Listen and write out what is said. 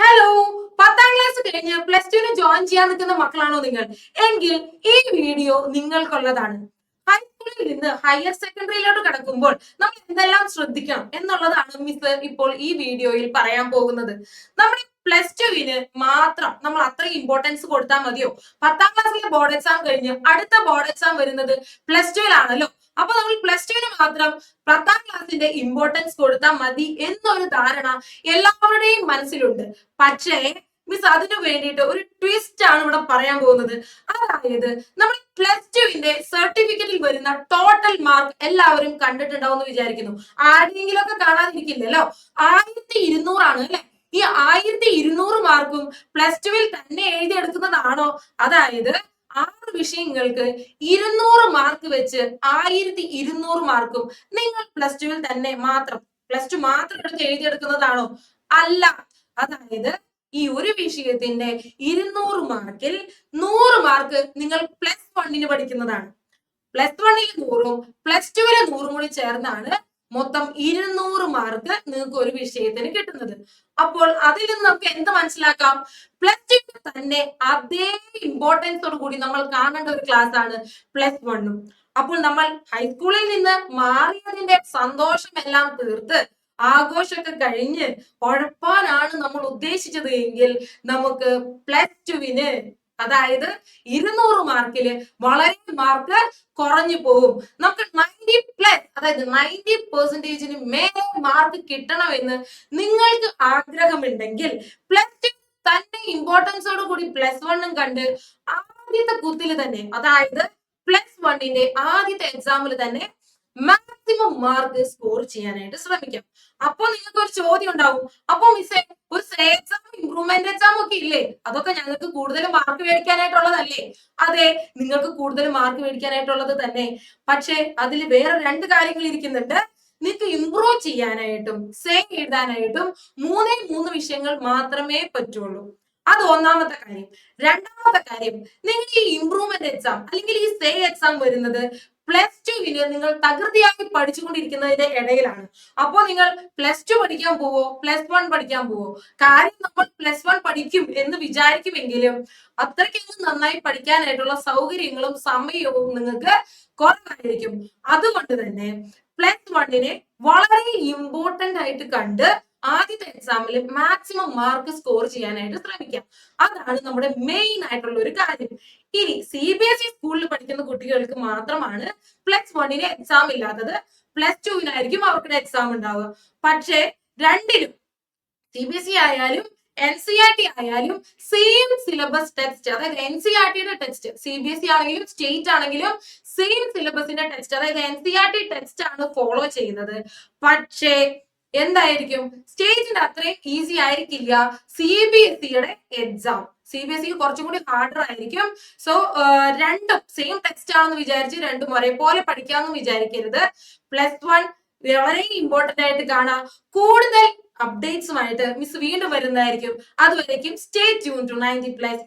Hello പത്താം class കഴിഞ്ഞ് plus ടുവിന് ജോയിൻ ചെയ്യാൻ നിൽക്കുന്ന മക്കളാണോ നിങ്ങൾ? എങ്കിൽ ഈ വീഡിയോ നിങ്ങൾക്കുള്ളതാണ്. ഹൈസ്കൂളിൽ നിന്ന് ഹയർ സെക്കൻഡറിയിലോട്ട് കടക്കുമ്പോൾ നമ്മൾ എന്തെല്ലാം ശ്രദ്ധിക്കണം എന്നുള്ളതാണ് മിസ് ഇപ്പോൾ ഈ വീഡിയോയിൽ പറയാൻ പോകുന്നത്. നമ്മുടെ പ്ലസ് ടുവിന് മാത്രം നമ്മൾ അത്രയും ഇമ്പോർട്ടൻസ് കൊടുത്താൽ മതിയോ? പത്താം ക്ലാസ്സിലെ ബോർഡ് എക്സാം കഴിഞ്ഞ് അടുത്ത ബോർഡ് എക്സാം വരുന്നത് പ്ലസ് ടുവിലാണല്ലോ അപ്പൊ നമ്മൾ പ്ലസ് ടുവിന് മാത്രം പത്താം ക്ലാസ്സിന്റെ ഇമ്പോർട്ടൻസ് കൊടുത്താൽ മതി എന്നൊരു ധാരണ എല്ലാവരുടെയും മനസ്സിലുണ്ട്. പക്ഷേ മിസ് അതിനു വേണ്ടിയിട്ട് ഒരു ട്വിസ്റ്റ് ആണ് ഇവിടെ പറയാൻ പോകുന്നത്. അതായത് നമ്മൾ പ്ലസ് ടുവിന്റെ സർട്ടിഫിക്കറ്റിൽ വരുന്ന ടോട്ടൽ മാർക്ക് എല്ലാവരും കണ്ടിട്ടുണ്ടാവും എന്ന് വിചാരിക്കുന്നു. ആരെങ്കിലും ഒക്കെ കാണാതിരിക്കില്ലല്ലോ? ആയിരത്തി ഇരുന്നൂറാണ് അല്ലെ? ഈ ആയിരത്തി ഇരുന്നൂറ് മാർക്കും പ്ലസ് ടുവിൽ തന്നെ എഴുതി എടുക്കുന്നതാണോ അതായത് ആറ് വിഷയങ്ങൾക്ക് ഇരുന്നൂറ് മാർക്ക് വെച്ച് ആയിരത്തി ഇരുന്നൂറ് മാർക്കും നിങ്ങൾ പ്ലസ് ടുവിൽ തന്നെ മാത്രം പ്ലസ് ടു മാത്രം എടുത്ത് എഴുതിയെടുക്കുന്നതാണോ? അല്ല. അതായത് ഈ ഒരു വിഷയത്തിന്റെ ഇരുന്നൂറ് മാർക്കിൽ നൂറ് മാർക്ക് നിങ്ങൾ പ്ലസ് വണ്ണിന് പഠിക്കുന്നതാണ്. പ്ലസ് വണ്ണിൽ നൂറും പ്ലസ് ടുവിന് നൂറും കൂടി ചേർന്നാണ് മൊത്തം ഇരുന്നൂറ് മാർക്ക് നിങ്ങൾക്ക് ഒരു വിഷയത്തിന് കിട്ടുന്നത്. അപ്പോൾ അതിൽ നിന്ന് നമുക്ക് എന്ത് മനസ്സിലാക്കാം? പ്ലസ് ടു തന്നെ അതേ ഇമ്പോർട്ടൻസോട് കൂടി നമ്മൾ കാണേണ്ട ഒരു ക്ലാസ് ആണ് പ്ലസ് വണ്ണും അപ്പോൾ നമ്മൾ ഹൈസ്കൂളിൽ നിന്ന് മാറിയതിന്റെ സന്തോഷം എല്ലാം തീർത്ത് ആഘോഷമൊക്കെ കഴിഞ്ഞ് ഉഴപ്പാനാണ് നമ്മൾ ഉദ്ദേശിച്ചത് എങ്കിൽ നമുക്ക് പ്ലസ് ടുവിന് അതായത് ഇരുന്നൂറ് മാർക്കിൽ വളരെ മാർക്ക് കുറഞ്ഞു പോകും നമുക്ക് നയന്റി അതായത് നയന്റി പെർസെന്റേജിന് മേലെ മാർക്ക് കിട്ടണമെന്ന് നിങ്ങൾക്ക് ആഗ്രഹമുണ്ടെങ്കിൽ പ്ലസ് ടു തന്നെ ഇമ്പോർട്ടൻസോട് കൂടി പ്ലസ് വണ്ണും കണ്ട് ആദ്യത്തെ കുത്തിൽ തന്നെ അതായത് പ്ലസ് വണ്ണിന്റെ ആദ്യത്തെ എക്സാമിൽ തന്നെ മാക്സിമം മാർക്ക് സ്കോർ ചെയ്യാനായിട്ട് ശ്രമിക്കാം. അപ്പൊ നിങ്ങൾക്ക് ഒരു ചോദ്യം ഉണ്ടാവും. അപ്പൊ മിസ്സേ ഒരു എക്സാം ഇംപ്രൂവ്മെന്റ് എക്സാം ഒക്കെ ഇല്ലേ? അതൊക്കെ ഞങ്ങൾക്ക് കൂടുതൽ മാർക്ക് മേടിക്കാനായിട്ടുള്ളതല്ലേ? അതെ നിങ്ങൾക്ക് കൂടുതൽ മാർക്ക് മേടിക്കാനായിട്ടുള്ളത് തന്നെ. പക്ഷേ അതിൽ വേറെ രണ്ട് കാര്യങ്ങൾ ഇരിക്കുന്നുണ്ട്. നിങ്ങൾക്ക് ഇംപ്രൂവ് ചെയ്യാനായിട്ടും സേ എഴുതാനായിട്ടും മൂന്നേ മൂന്ന് വിഷയങ്ങൾ മാത്രമേ പറ്റുള്ളൂ. അത് ഒന്നാമത്തെ കാര്യം. രണ്ടാമത്തെ കാര്യം നിങ്ങൾ ഈ ഇംപ്രൂവ്മെന്റ് എക്സാം അല്ലെങ്കിൽ ഈ സേ എക്സാം വരുന്നത് പ്ലസ് ടുവിന് നിങ്ങൾ തകൃതിയായി പഠിച്ചുകൊണ്ടിരിക്കുന്നതിന്റെ ഇടയിലാണ്. അപ്പോ നിങ്ങൾ പ്ലസ് ടു പഠിക്കാൻ പോവോ? പ്ലസ് വൺ പഠിക്കാൻ പോവോ? കാര്യം നമ്മൾ പ്ലസ് വൺ പഠിക്കും എന്ന് വിചാരിക്കുമെങ്കിലും അത്രയ്ക്കൊന്നും നന്നായി പഠിക്കാനായിട്ടുള്ള സൗകര്യങ്ങളും സമയവും നിങ്ങൾക്ക് കുറവായിരിക്കും. അതുകൊണ്ട് തന്നെ പ്ലസ് വണ്ണിനെ വളരെ ഇമ്പോർട്ടന്റ് ആയിട്ട് കണ്ട് ആദ്യത്തെ എക്സാമിൽ മാക്സിമം മാർക്ക് സ്കോർ ചെയ്യാനായിട്ട് ശ്രമിക്കാം. അതാണ് നമ്മുടെ മെയിൻ ആയിട്ടുള്ള ഒരു കാര്യം. ഇനി സി ബി എസ് ഇ സ്കൂളിൽ പഠിക്കുന്ന കുട്ടികൾക്ക് മാത്രമാണ് പ്ലസ് വണ്ണിന് എക്സാം ഇല്ലാത്തത്. പ്ലസ് ടുവിനായിരിക്കും അവർക്ക് എക്സാം ഉണ്ടാവുക. പക്ഷേ രണ്ടിലും സി ബി എസ് ഇ ആയാലും എൻ സി ആർ ടി ആയാലും സെയിം സിലബസ് ടെക്സ്റ്റ് അതായത് എൻ സി ആർ ടിയുടെ text C B S E ആണെങ്കിലും സ്റ്റേറ്റ് ആണെങ്കിലും സെയിം സിലബസിന്റെ ടെക്സ്റ്റ് അതായത് N C R T text ആണ് ഫോളോ ചെയ്യുന്നത്. പക്ഷേ എന്തായിരിക്കും? സ്റ്റേറ്റിന്റെ അത്രയും ഈസി ആയിരിക്കില്ല. സി ബി എസ് സിയുടെ എക്സാം സി ബി എസ് സിക്ക് കുറച്ചും കൂടി ഹാർഡർ ആയിരിക്കും. സോ രണ്ടും സെയിം ടെക്സ്റ്റ് ആണെന്ന് വിചാരിച്ച് രണ്ടും ഒരേപോലെ പഠിക്കാമെന്ന് വിചാരിക്കരുത്. പ്ലസ് വൺ വളരെ ഇമ്പോർട്ടന്റ് ആയിട്ട് കാണാം. കൂടുതൽ അപ്ഡേറ്റ്സുമായിട്ട് മിസ് വീണ്ടും വരുന്നതായിരിക്കും. അതുവരേക്കും stay tune to ninety plus